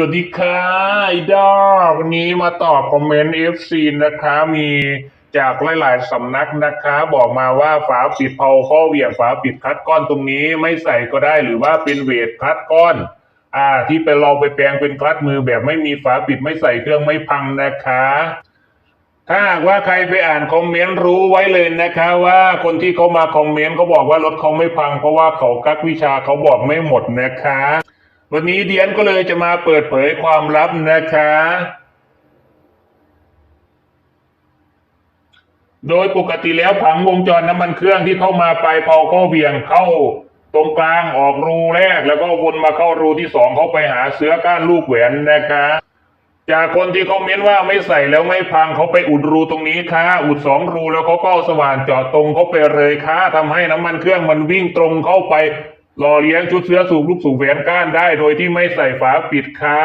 วัสดีค่ะไอดอลวันนี้มาตอบคอมเมนต์ FC นะคะ มีจากหลาย ๆ สำนักนะคะ บอกมาว่าฝาปิดเพาข้อเหวี่ยงฝาปิดคัดก้อนตรงนี้ไม่ใส่ก็ได้หรือว่าเป็นเวทคัดก้อน อ่า ที่ไปลองไปแปลงเป็นคลัดมือแบบไม่มีฝาปิดไม่ใส่เครื่องไม่พังนะคะ ถ้าหากว่าใครไปอ่านคอมเมนต์รู้ไว้เลยนะคะ ว่าคนที่เขามาคอมเมนต์เขาบอกว่ารถเขาไม่พังเพราะว่าเขากักวิชาเขาบอกไม่หมดนะคะ วันนี้เดียนก็เลยจะมาเปิดเผยความลับนะคะ โดยปกติแล้วผังวงจรน้ำมันเครื่องที่เข้ามาไปลายเผาเข้าเบี่ยงเข้า ตรงกลางออกรูแรก แล้วก็วนมาเข้ารูที่สองเขาไปหาเสื้อก้านลูกแหวนนะคะ จากคนที่คอมเม้นว่าไม่ใส่แล้วไม่พังเขาไปอุดรูตรงนี้ค่ะ อุดสองรูแล้วเขาก็สว่านเจาะตรงเขาไปเลยค่ะทำให้น้ำมันเครื่องมันวิ่งตรงเข้าไป หล่อเลี้ยงชุดเสื้อสูบลูกสูบแหวนก้านได้โดยที่ไม่ใส่ฝาปิดค่ะ